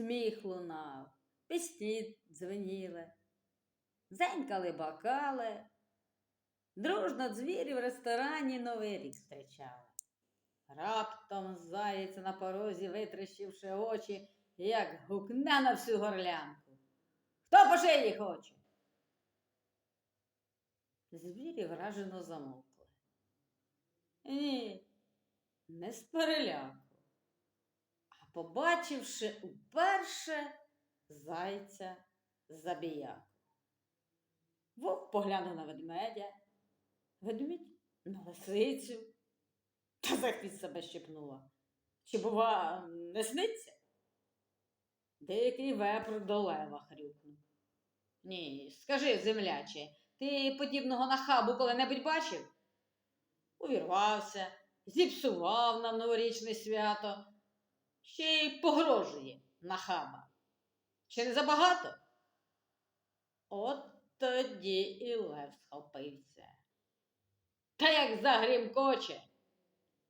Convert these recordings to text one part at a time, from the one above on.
сміх лунав, пісні дзвеніли, дзенькали бокали. Дружно двірі в ресторані Новий рік зустрічали. Раптом заєць на порозі, витріщивши очі, як гукне на всю горлянку. Хто по шиї хоче? Звірі вражено замовкли. Ні, не а побачивши уперше зайця забіяку. Вовк поглянув на ведмедя, ведмідь на лисицю та за хвіст себе щепнула. Чи, бува, не сниться? Дикий вепр до лева хрюкнув. Ні, скажи, земляче, ти подібного на хабу коли-небудь бачив? Увірвався, зіпсував нам новорічне свято, ще й погрожує нахаба. Чи не забагато? От тоді і лев схопився. Та як загрімкоче.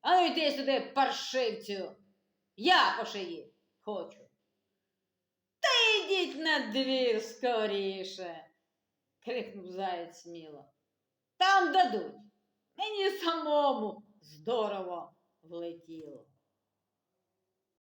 А ну йди сюди, паршивцю. Я по шиї хочу. Та йдіть на двір скоріше, крикнув заєць сміло. Там дадуть. Мені самому здорово влетіло.